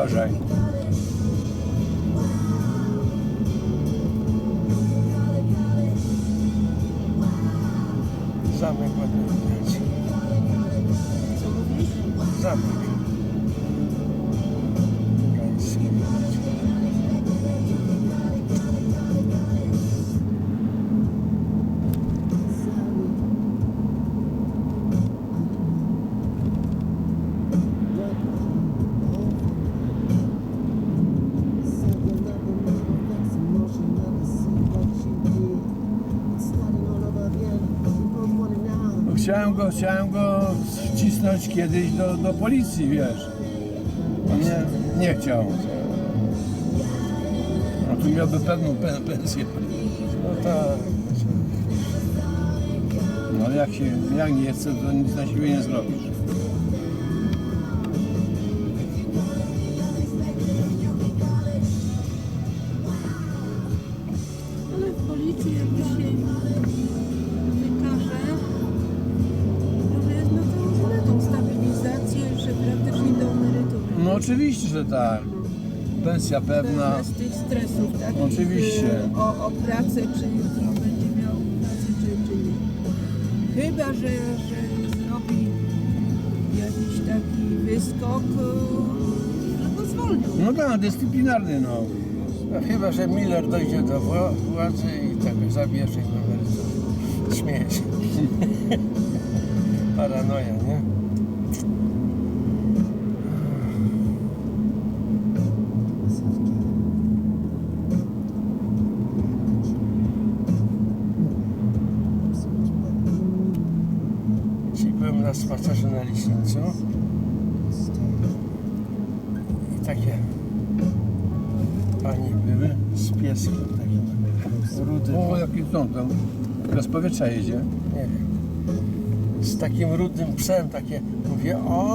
урожай. Самый подробный. Самый. Chciałem go, chciałem go wcisnąć kiedyś do, do policji, wiesz. Nie, nie chciał. No tu miałby pewną pen, pensję. No tak. No jak się, jak nie chce, to nic na siebie nie zrobisz. No oczywiście, że tak. Pensja pewna. Bez tych stresów takich Oczywiście. y, o, o pracę, czy jutro będzie miał pracę, czy, czy nie. Chyba, że, że zrobi jakiś taki wyskok, y, że go zwolnią. No tak, dyscyplinarny no. No chyba, że Miller dojdzie do wła- władzy i tak zabierze emeryturę. Śmieję się. Paranoja, nie? Na spacerze na Liśnicu i takie panie były z pieskiem takim. Rudym, O, jaki są tam. Bez powietrza jedzie. nie. Wiem, z takim rudym psem, takie, mówię, o